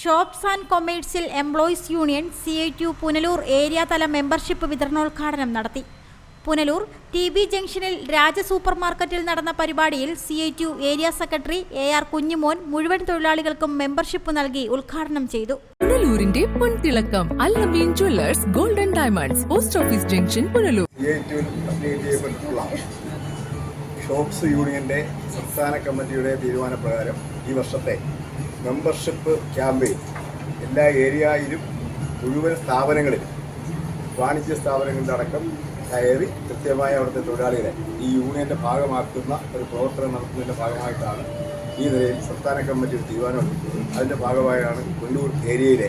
Shops and commercial employees union C I T U Punalur area തല membership വിതരണോദ്ഘാടനം നടത്തി. Punalur T B ജംഗ്ഷനിൽ രാജ super മാർക്കറ്റിൽ നടന്ന പരിപാടിയിൽ C I T U area secretary A R Kunjumon മുഴുവൻ തൊഴിലാളികൾക്കും മെമ്പർഷിപ്പ് നൽകി ഉദ്ഘാടനം ചെയ്തു. പുനലൂരിന്റെ പൊൻതിളക്കം Allameen jewellers golden diamonds post office junction Punalur. Shops യൂണിയന്റെ സംസ്ഥാന കമ്മിറ്റിയുടെ തീരുമാനപ്രകാരം ഈ വർഷത്തെ മെമ്പർഷിപ്പ് ക്യാമ്പയിൻ എല്ലാ ഏരിയയിലും മുഴുവൻ സ്ഥാപനങ്ങളിൽ വാണിജ്യ സ്ഥാപനങ്ങളുടെ അടക്കം കയറി കൃത്യമായ അവിടുത്തെ തൊഴിലാളികളെ ഈ യൂണിയന്റെ ഭാഗമാക്കുന്ന ഒരു പ്രവർത്തനം നടത്തുന്നതിന്റെ ഭാഗമായിട്ടാണ് ഈ നിലയിൽ സംസ്ഥാന കമ്മിറ്റി ഒരു തീരുമാനമെടുക്കുന്നത് അതിന്റെ ഭാഗമായാണ് കൊല്ലൂർ ഏരിയയിലെ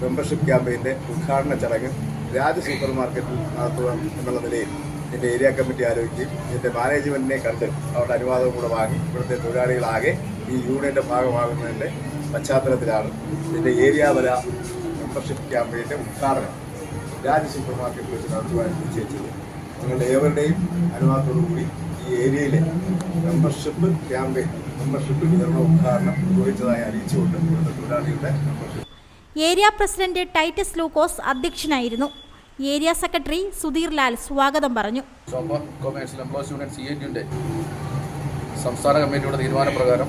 മെമ്പർഷിപ്പ് ക്യാമ്പയിന്റെ ഉദ്ഘാടന ചടങ്ങ് രാജ സൂപ്പർ മാർക്കറ്റിൽ നടത്തുക എന്നുള്ള നിലയിൽ ഇതിന്റെ ഏരിയ കമ്മിറ്റി ആലോചിക്കുകയും ഇതിന്റെ മാനേജ്മെന്റിനെ കണ്ട് അവരുടെ അനുവാദം കൂടെ വാങ്ങി ഇവിടുത്തെ തൊഴിലാളികളാകെ ഈ യൂണിയന്റെ ഭാഗമാകുന്നതിന്റെ പശ്ചാത്തലത്തിലാണ് ഇതിന്റെ ഏരിയ തല മെമ്പർഷിപ്പ് ക്യാമ്പയിന്റെ ഉദ്ഘാടനം രാജ് സൂപ്പർ മാർക്കറ്റിൽ വെച്ച് നടത്തുവാൻ നിശ്ചയിച്ചത്. നിങ്ങളുടെ ഏവരുടെയും അനുവാദത്തോടുകൂടി ഈ ഏരിയയിലെ മെമ്പർഷിപ്പ് ക്യാമ്പയിൻ മെമ്പർഷിപ്പ് വിതരണ ഉദ്ഘാടനം നിർവഹിച്ചതായി അറിയിച്ചുകൊണ്ട് ഇവിടുത്തെ തൊഴിലാളികളുടെ membership area president Titus Lukose അധ്യക്ഷനായിരുന്നു. ഏരിയ സെക്രട്ടറി സുധീർ ലാൽ സ്വാഗതം പറഞ്ഞു. Commercial employees union C N സംസ്ഥാന കമ്മിറ്റിയുടെ തീരുമാനപ്രകാരം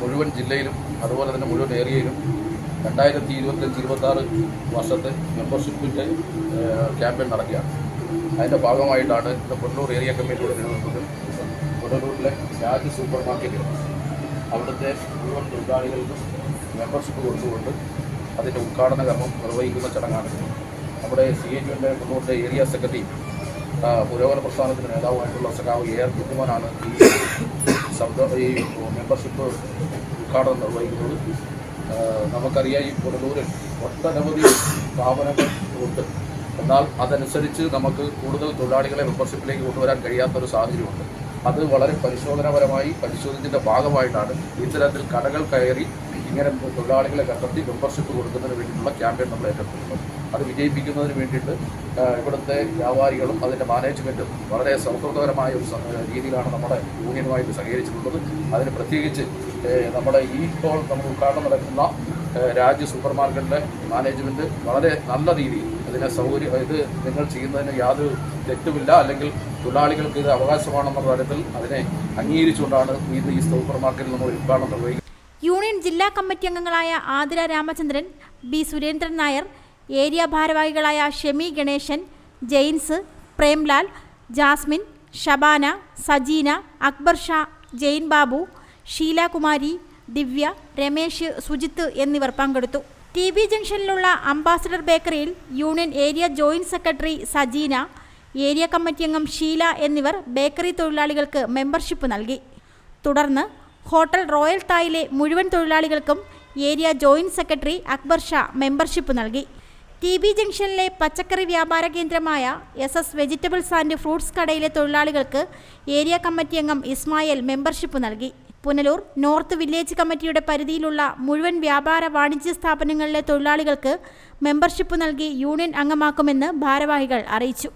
മുഴുവൻ ജില്ലയിലും അതുപോലെ തന്നെ മുഴുവൻ ഏരിയയിലും രണ്ടായിരത്തി ഇരുപത്തഞ്ച് ഇരുപത്താറ് വർഷത്തെ മെമ്പർഷിപ്പിന്റെ ക്യാമ്പയിൻ നടക്കുകയാണ്. അതിന്റെ ഭാഗമായിട്ടാണ് ഇന്ന് കൊല്ലൂർ ഏരിയ കമ്മിറ്റിയുടെ നേതൃത്വത്തിൽ കൊല്ലൂരിലെ രാജ് സൂപ്പർ മാർക്കറ്റിൽ അവിടുത്തെ മുഴുവൻ തൊഴിലാളികൾക്കും മെമ്പർഷിപ്പ് കൊടുത്തുകൊണ്ട് അതിന്റെ ഉദ്ഘാടന കർമ്മം നിർവഹിക്കുന്ന ചടങ്ങാണ് നമ്മുടെ സി എ ടിയുടെ കൊല്ലൂരിന്റെ ഏരിയ സെക്രട്ടറി പുരോഗമന പ്രസ്ഥാനത്തിന്റെ നേതാവായിട്ടുള്ള സഖാവ് എ ആർ ഈ ശബ്ദ ഈ മെമ്പർഷിപ്പ് ഉദ്ഘാടനം നിർവഹിക്കുന്നത് നമുക്കറിയാം ഈ പുനലൂരിൽ ഒട്ടനവധി സ്ഥാപനങ്ങൾ ഉണ്ട്. എന്നാൽ അതനുസരിച്ച് നമുക്ക് കൂടുതൽ തൊഴിലാളികളെ മെമ്പർഷിപ്പിലേക്ക് കൊണ്ടുവരാൻ കഴിയാത്തൊരു സാഹചര്യമുണ്ട്. അത് വളരെ പരിശോധനാപരമായി പരിശോധിച്ചതിന്റെ ഭാഗമായിട്ടാണ് ഇത്തരത്തിൽ കടകൾ കയറി ഇങ്ങനെ തൊഴിലാളികളെ കണ്ടെത്തി മെമ്പർഷിപ്പ് കൊടുക്കുന്നതിന് വേണ്ടിയിട്ടുള്ള ക്യാമ്പയിൻ നമ്മൾ ഏറ്റെടുത്തിട്ടുണ്ട്. അത് വിജയിപ്പിക്കുന്നതിന് വേണ്ടിയിട്ട് ഇവിടുത്തെ വ്യാപാരികളും അതിന്റെ മാനേജ്മെന്റും വളരെ സൗഹൃദപരമായ ഒരു രീതിയിലാണ് നമ്മുടെ യൂണിയനുമായിട്ട് സഹകരിച്ചിട്ടുള്ളത്. അതിന് പ്രത്യേകിച്ച് നമ്മുടെ ഈ ഇപ്പോൾ നമ്മൾ ഉദ്ഘാടനം നടക്കുന്ന രാജ്യ സൂപ്പർ മാർക്കറ്റിലെ മാനേജ്മെന്റ് വളരെ നല്ല രീതിയിൽ അതിനെ സൗകര്യം ഇത് നിങ്ങൾ ചെയ്യുന്നതിന് യാതൊരു തെറ്റുമില്ല. അല്ലെങ്കിൽ തൊഴിലാളികൾക്ക് ഇത് അവകാശമാണെന്നുള്ള തരത്തിൽ അതിനെ അംഗീകരിച്ചുകൊണ്ടാണ് ഇത് ഈ സൂപ്പർ മാർക്കറ്റിൽ നമ്മൾ ഉദ്ഘാടനം നിർവഹിക്കുന്നത്. ജില്ലാ കമ്മിറ്റി അംഗങ്ങളായ ആതിര രാമചന്ദ്രൻ ബി സുരേന്ദ്രൻ നായർ ഏരിയ ഭാരവാഹികളായ ഷെമി ഗണേശൻ ജെയിൻസ് പ്രേംലാൽ ജാസ്മിൻ ഷബാന സജീന അക്ബർ ഷാ ജെയിൻ ബാബു ഷീലാകുമാരി ദിവ്യ രമേശ് സുജിത്ത് എന്നിവർ പങ്കെടുത്തു. ടി ബി ജംഗ്ഷനിലുള്ള അംബാസഡർ ബേക്കറിയിൽ union area joint secretary Sajeena area committee അംഗം ഷീല എന്നിവർ ബേക്കറി തൊഴിലാളികൾക്ക് മെമ്പർഷിപ്പ് നൽകി. തുടർന്ന് ഹോട്ടൽ റോയൽ തായിലെ മുഴുവൻ തൊഴിലാളികൾക്കും area joint secretary Akbar Shah membership നൽകി. ടി ബി ജംഗ്ഷനിലെ പച്ചക്കറി വ്യാപാര കേന്ദ്രമായ S S vegetables and fruits കടയിലെ തൊഴിലാളികൾക്ക് ഏരിയ കമ്മിറ്റി അംഗം ഇസ്മായിൽ മെമ്പർഷിപ്പ് നൽകി. പുനലൂർ നോർത്ത് വില്ലേജ് കമ്മിറ്റിയുടെ പരിധിയിലുള്ള മുഴുവൻ വ്യാപാര വാണിജ്യ സ്ഥാപനങ്ങളിലെ തൊഴിലാളികൾക്ക് മെമ്പർഷിപ്പ് നൽകി യൂണിയൻ അംഗമാക്കുമെന്ന് ഭാരവാഹികൾ അറിയിച്ചു.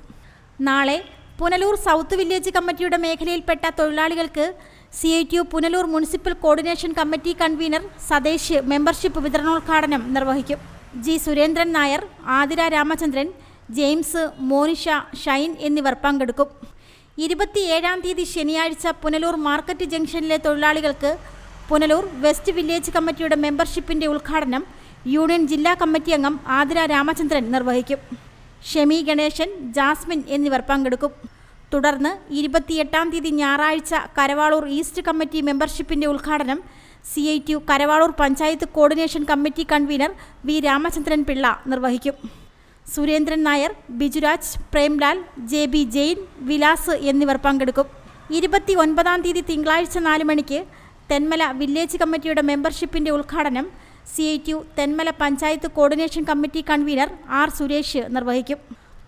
നാളെ പുനലൂർ സൗത്ത് വില്ലേജ് കമ്മിറ്റിയുടെ മേഖലയിൽപ്പെട്ട തൊഴിലാളികൾക്ക് C I T U Punalur municipal coordination committee convener Sathesh membership വിതരണോദ്ഘാടനം നിർവഹിക്കും. ജി സുരേന്ദ്രൻ നായർ ആതിര രാമചന്ദ്രൻ ജെയിംസ് മോനിഷ ഷൈൻ എന്നിവർ പങ്കെടുക്കും. ഇരുപത്തിയേഴാം തീയതി ശനിയാഴ്ച പുനലൂർ മാർക്കറ്റ് ജംഗ്ഷനിലെ തൊഴിലാളികൾക്ക് പുനലൂർ വെസ്റ്റ് വില്ലേജ് കമ്മിറ്റിയുടെ മെമ്പർഷിപ്പിന്റെ ഉദ്ഘാടനം യൂണിയൻ ജില്ലാ കമ്മിറ്റി അംഗം ആതിര രാമചന്ദ്രൻ നിർവഹിക്കും. ഷെമി ഗണേശൻ ജാസ്മിൻ എന്നിവർ പങ്കെടുക്കും. തുടർന്ന് ഇരുപത്തിയെട്ടാം തീയതി ഞായറാഴ്ച കരവാളൂർ ഈസ്റ്റ് കമ്മിറ്റി മെമ്പർഷിപ്പിന്റെ ഉദ്ഘാടനം C I T U Karavaloor panchayat coordination committee convener V Ramachandran Pillai നിർവഹിക്കും. സുരേന്ദ്രൻ നായർ ബിജുരാജ് പ്രേംലാൽ ജെ ബി ജെയിൻ വിലാസ് എന്നിവർ പങ്കെടുക്കും. ഇരുപത്തി ഒൻപതാം തീയതി തിങ്കളാഴ്ച നാല് മണിക്ക് തെന്മല വില്ലേജ് കമ്മിറ്റിയുടെ മെമ്പർഷിപ്പിന്റെ ഉദ്ഘാടനം C I T U Thenmala panchayat coordination committee convener R Suresh നിർവഹിക്കും.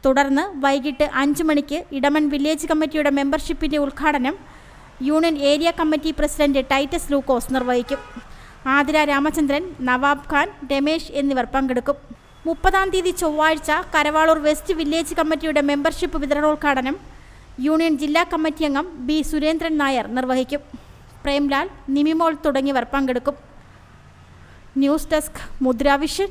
തുടർന്ന് വൈകിട്ട് അഞ്ച് മണിക്ക് ഇടമൺ വില്ലേജ് കമ്മിറ്റിയുടെ മെമ്പർഷിപ്പിന്റെ ഉദ്ഘാടനം union area committee president Titus Lukose നിർവഹിക്കും. ആതിര രാമചന്ദ്രൻ നവാബ് ഖാൻ രമേശ് എന്നിവർ പങ്കെടുക്കും. മുപ്പതാം തീയതി ചൊവ്വാഴ്ച കരവാളൂർ വെസ്റ്റ് വില്ലേജ് കമ്മിറ്റിയുടെ മെമ്പർഷിപ്പ് വിതരണോദ്ഘാടനം യൂണിയൻ ജില്ലാ കമ്മിറ്റി അംഗം ബി സുരേന്ദ്രൻ നായർ നിർവഹിക്കും. പ്രേംലാൽ നിമിമോൾ തുടങ്ങിയവർ പങ്കെടുക്കും. News desk Mudravision.